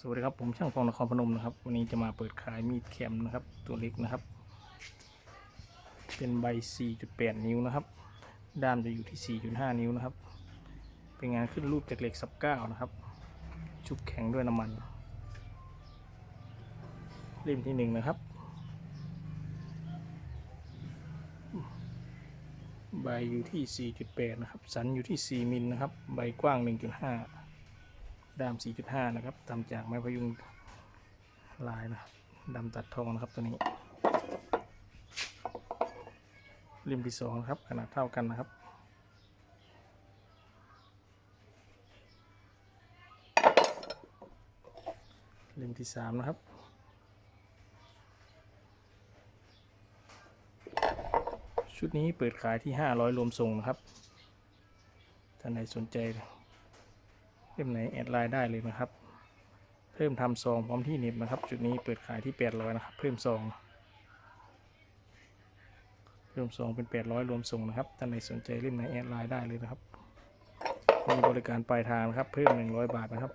สวัสดีครับผมช่างพงนครพนมนะครับ วันนี้จะมาเปิดขายมีดแคมนะครับ ตัวเล็กนะครับ เป็นใบ 4.8 นิ้วนะครับ ด้ามจะอยู่ที่ 4.5 นิ้วนะครับ เป็นงานขึ้นรูปจากเหล็กซับเก้านะครับ ชุบแข็งด้วยน้ำมัน เล่มที่หนึ่งนะครับ ใบอยู่ที่ 4.8 นะครับ สันอยู่ที่ 4 มิลนะครับ ใบกว้าง 1.5 ด้าม 4.5 นะครับทำจากไม้พยุงลายนะครับดำตัดทองนะครับตัวนี้ริมที่สองนะครับขนาดเท่ากันนะครับ ริมที่สามนะครับชุดนี้เปิดขายที่ 500 รวมส่งนะครับ ท่านใดสนใจ เล่มไหนแอดไลน์ได้เลยนะครับ เพิ่มทำซองพร้อมที่เน็บนะครับ จุดนี้เปิดขายที่ 800 นะครับ เพิ่มซอง เพิ่มซองเป็น 800 รวมส่งนะครับ ท่านใดสนใจเล่มไหนแอดไลน์ได้เลยนะครับ มีบริการปลายทางนะครับ เพิ่ม 100 บาทนะครับ